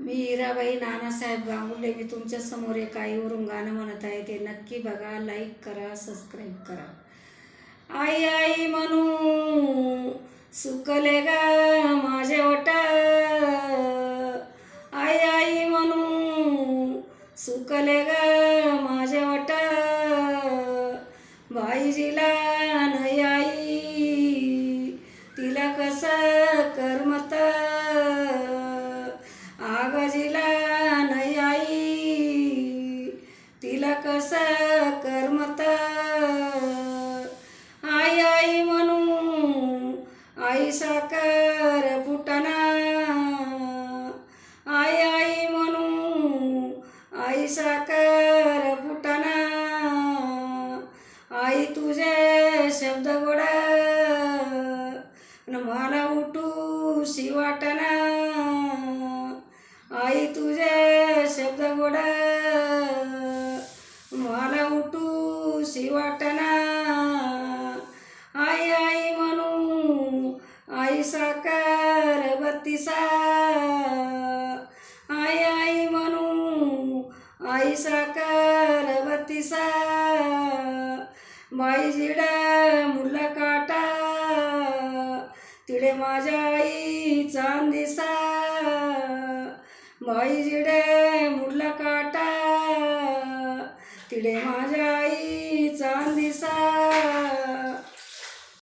मी हिराबाई नानासाहेब गांगुर्डे मी तुमच्यासमोर एक आईवरून गाणं म्हणत आहे ते नक्की बघा लाईक करा सबस्क्राईब करा. आई आई म्हणू सुकले ग माझे ओट. आई आई म्हणू सुकले ग माझे ओट. बाईजीला नाही आई तिला कसं करमत आगजीला नाही आई तिला कसं करमत? आई आई म्हणू आई साकर फुटना. आई आई म्हणू आई साखर फुटना. आई तुझे शब्द गोड. न मला उठू शिवाटना आई तुझे शब्द गोडा मला उठू वाटना. आई आई म्हणू आई साकार बत्तीसा. आई आई म्हणू आई साकार बत्तीसा. बाई जिड मुला काटा. तिडे माझ्या आई चांदिसा बाई जिडे मुला काटा. तिडे माझ्या आई He said.